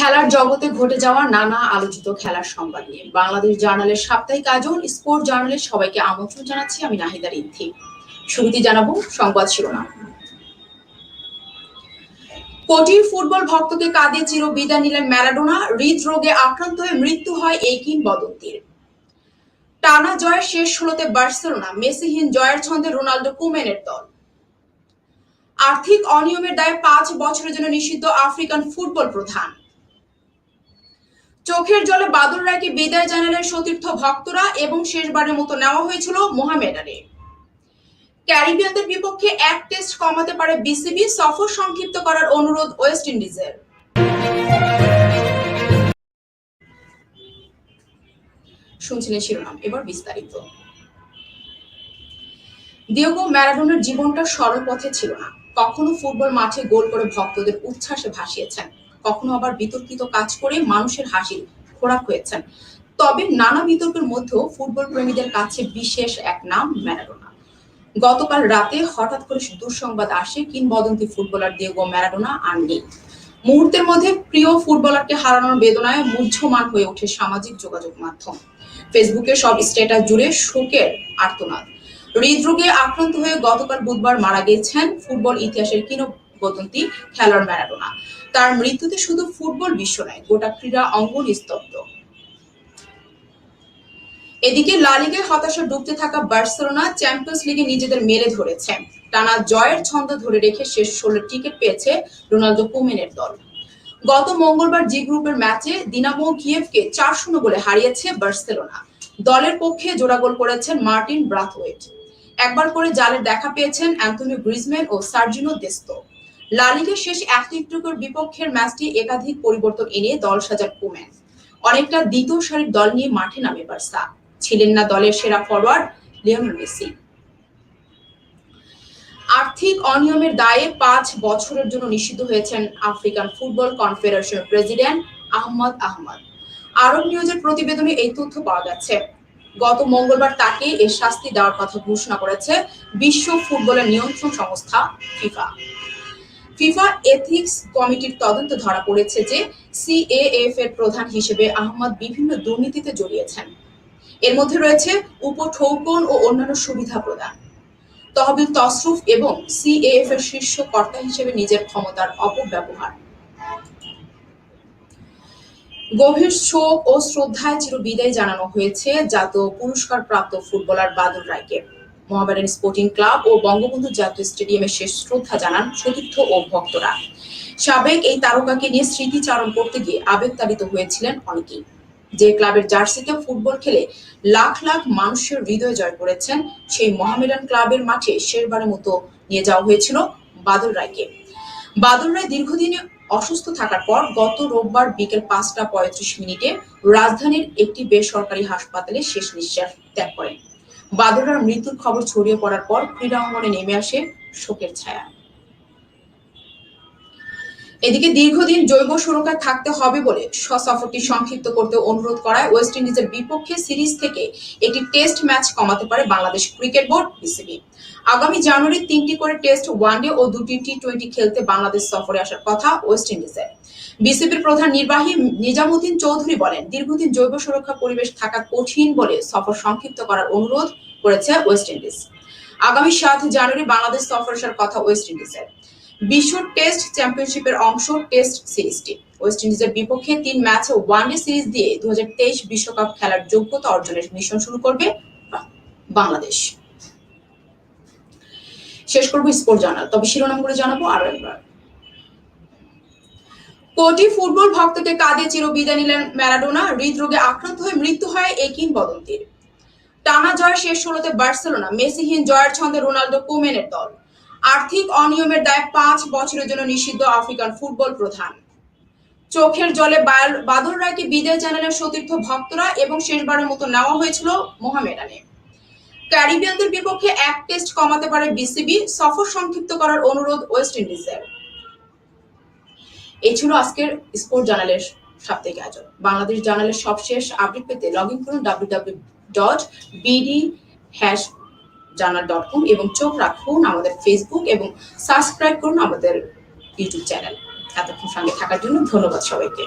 খেলার জগতে ঘটে যাওয়া নানা আলোচিত খেলার সংবাদ নিয়ে। বাংলাদেশ জার্নালের সাপ্তাহিক আয়োজন, স্পোর্ট জার্নালের সবাইকে আমন্ত্রণ জানাচ্ছি আমি নাহিদার ইথি শুরুতে জানাব সংবাদ শিরোনাম। কোটি ফুটবল ভক্তকে কাঁদে চির বিদায় নিলেন ম্যারাডোনা, হৃদরোগে আক্রান্ত হয়ে মৃত্যু হয় এই কিংবদন্তির। টানা জয়ের শেষ ষোলোতে বার্সেলোনা, মেসিহীন জয়ের ছন্দে রোনাল্ডো কুমেনের দল। আর্থিক অনিয়মের দায়ে পাঁচ বছরের জন্য নিষিদ্ধ আফ্রিকান ফুটবল প্রধান। চোখের জলে বাদল রায়কে বিদায় জানালেন সতীর্থ ভক্তরা এবং শেষবারের মতো নেওয়া হয়েছিল মোহামেডানে। ক্যারিবিয়ানদের বিপক্ষে এক টেস্ট কমাতে পারে বিসিবি, সফর সংক্ষিপ্ত করার অনুরোধ ওয়েস্ট ইন্ডিজের। শুনছিলেন শিরোনাম, এবার বিস্তারিত। দিয়েগো ম্যারাডোনার জীবনটা সরল পথে ছিল না। কখনো ফুটবল মাঠে গোল করে ভক্তদের উচ্ছ্বাসে ভাসিয়েছেন। কখনো আবার বিতর্কিত কাজ করে মানুষের হাসির খোরাক হয়েছেন। তবে নানা বিতর্কের মধ্যেও ফুটবল প্রেমীদের কাছে বিশেষ এক নাম ম্যারাডোনা। গতকাল রাতে হঠাৎ করে দুঃসংবাদ আসে কিংবদন্তি ফুটবলার দিয়েগো ম্যারাডোনা আর নেই মুহূর্তের মধ্যে প্রিয় ফুটবলারকে হারানোর বেদনায় মূর্ছমান হয়ে ওঠে সামাজিক যোগাযোগ মাধ্যম। ফেসবুকে সব স্ট্যাটাস জুড়ে শোকের আর্তনাদ। হৃদরোগে আক্রান্ত হয়ে গতকাল বুধবার মারা গেছেন ফুটবল ইতিহাসের কিংবদন্তি খেলোয়াড় ম্যারাডোনা। তার মৃত্যুতে শুধু ফুটবল বিশ্ব নয়, গোটা ক্রীড়া অঙ্গন স্তব্ধ। এদিকে লালিগায় হতাশা ডুবতে থাকা বার্সেলোনা চ্যাম্পিয়ন্স লিগে নিজেদের মেলে ধরেছে। টানা জয়ের ছন্দ ধরে রেখে শেষ ষোলো টিকিট পেয়েছে রোনালদো কুমেনের দল। গত মঙ্গলবার জি গ্রুপের ম্যাচে দিনামো কিয়েভকে চার শূন্য গোলে হারিয়েছে বার্সেলোনা। দলের পক্ষে জোড়া গোল করেছেন মার্টিন ব্রাথওয়েট। একবার করে জালের দেখা পেয়েছেন অ্যান্থনি গ্রিজম্যান ও সার্জিনো দেস্তো। লালিগের শেষ অ্যাথলেটিকোর বিপক্ষের ম্যাচটি একাধিক পরিবর্তন এনে দল সাজার কুমেন। অনেকটা দ্বিতীয় সারির দল নিয়ে মাঠে নামে বার্সা। ছিলেন না দলের সেরা ফরওয়ার্ড লিওনেল মেসি। আর্থিক অনিয়মের দায়ে পাঁচ বছরের জন্য নিষিদ্ধ হয়েছেন আফ্রিকান ফুটবল কনফেডারেশনের প্রেসিডেন্ট আহমদ আহমদ। আরব নিউজের প্রতিবেদনে এই তথ্য পাওয়া গেছে। গত মঙ্গলবার তাকে এর শাস্তি দেওয়ার কথা ঘোষণা করেছে বিশ্ব ফুটবলের নিয়ন্ত্রণ সংস্থা ফিফা। ফিফা এথিক্স কমিটির তদন্ত ধরা পড়েছে যে সিএএফ এর প্রধান হিসেবে আহমদ বিভিন্ন দুর্নীতিতে জড়িয়েছেন। এর মধ্যে রয়েছে উপঠৌকন ও অন্যান্য সুবিধা প্রদান। তহবিল তসরুফ এবং সিএএফ এর শীর্ষ কর্তা হিসেবে নিজের ক্ষমতার অপব্যবহার। গভীর শোক ও শ্রদ্ধায় চির বিদায় জানানো হয়েছে জাত পুরস্কার প্রাপ্ত ফুটবলার বাদল রায়কে। মোহামেডান স্পোর্টিং ক্লাব ও বঙ্গবন্ধু জাতীয় স্টেডিয়ামে শেষ শ্রদ্ধা জানান সতীর্থ ও ভক্তরা। সাবেক এই তারকাকে নিয়ে স্মৃতিচারণ করতে গিয়ে আবেগতাড়িত হয়েছিলেন অনেকেই। যে ক্লাবের জার্সিতে ফুটবল খেলে লাখ লাখ মানুষের হৃদয় জয় করেছেন, সেই মোহামেডান ক্লাবের মাঠে শেষবারের মতো নিয়ে যাওয়া হয়েছিল বাদল রায়কে। বাদল রায় দীর্ঘদিনে অসুস্থ থাকার পর গত রোববার বিকেল পাঁচটা পঁয়ত্রিশ মিনিটে রাজধানীর একটি বেসরকারি হাসপাতালে শেষ নিঃশ্বাস ত্যাগ করেন। বাদলার মৃত্যুর খবর ছড়িয়ে পড়ার পর ক্রীড়া অঙ্গনে নেমে আসে শোকের ছায়া। এদিকে দীর্ঘদিন জৈব সুরক্ষায় থাকতে হবে বলে সফরটি সংক্ষিপ্ত করতে অনুরোধ করায় ওয়েস্ট ইন্ডিজের বিপক্ষে সিরিজ থেকে একটি টেস্ট ম্যাচ কমাতে পারে বাংলাদেশ ক্রিকেট বোর্ড, বিসিবি। আগামী জানুয়ারি তিনটি করে টেস্ট, ওয়ানডে ও দুটি টি টোয়েন্টি খেলতে বাংলাদেশ সফরে আসার কথা ওয়েস্ট ইন্ডিজের। বিসিবির প্রধান নির্বাহী নিজামুদ্দিন চৌধুরী বলেন, দীর্ঘদিন জৈব সুরক্ষা পরিবেশ থাকা কঠিন বলে সফর সংক্ষিপ্ত করার অনুরোধ করেছে ওয়েস্ট ইন্ডিজ। আগামী সাত জানুয়ারি বাংলাদেশ সফর আসার কথা ওয়েস্ট ইন্ডিজের। বিশ্ব টেস্ট চ্যাম্পিয়নশিপের অংশ টেস্ট সিরিজটি। ওয়েস্ট ইন্ডিজের বিপক্ষে তিন ম্যাচে ওয়ানডে সিরিজ দিয়ে দু বিশ্বকাপ খেলার যোগ্যতা অর্জনের মিশন শুরু করবে বাংলাদেশ। শেষ করব স্পোর্ট জার্নাল, তবে শিরোনামগুলো জানাব আরও একবার। কোটি ফুটবল ভক্তকে কাঁদে চির বিদায় নিলেন ম্যারাডোনা। হৃদরোগে আক্রান্ত হয়ে মৃত্যু হয় এই কিংবদন্তির। টানা জয় শেষ ষোলোতে বার্সেলোনা, মেসিহীন জয়ের ছন্দে রোনাল্ডো কোমেনের দল। আর্থিক অনিয়মের দায় পাঁচ বছরের জন্য নিষিদ্ধ আফ্রিকান ফুটবল প্রধান। চোখের জলে বাদল রায়কে বিদায় জানালেন সতীর্থ ভক্তরা এবং শেষবারের মতো নেওয়া হয়েছিল মোহামেডানে। ক্যারিবিয়ানদের বিপক্ষে এক টেস্ট কমাতে পারে বিসিবি। সফর সংক্ষিপ্ত করার অনুরোধ ওয়েস্ট ইন্ডিজের। এই ছিল আজকের স্পোর্ট জার্নালের সাপ্তাহিক আয়োজন। বাংলাদেশ জার্নালের সবশেষ আপডেট পেতে লগ ইন করুন W W dot BD hash journal dot com এবং চোখ রাখুন আমাদের ফেসবুক এবং সাবস্ক্রাইব করুন আমাদের ইউটিউব চ্যানেল এতক্ষণ সঙ্গে থাকার জন্য ধন্যবাদ সবাইকে।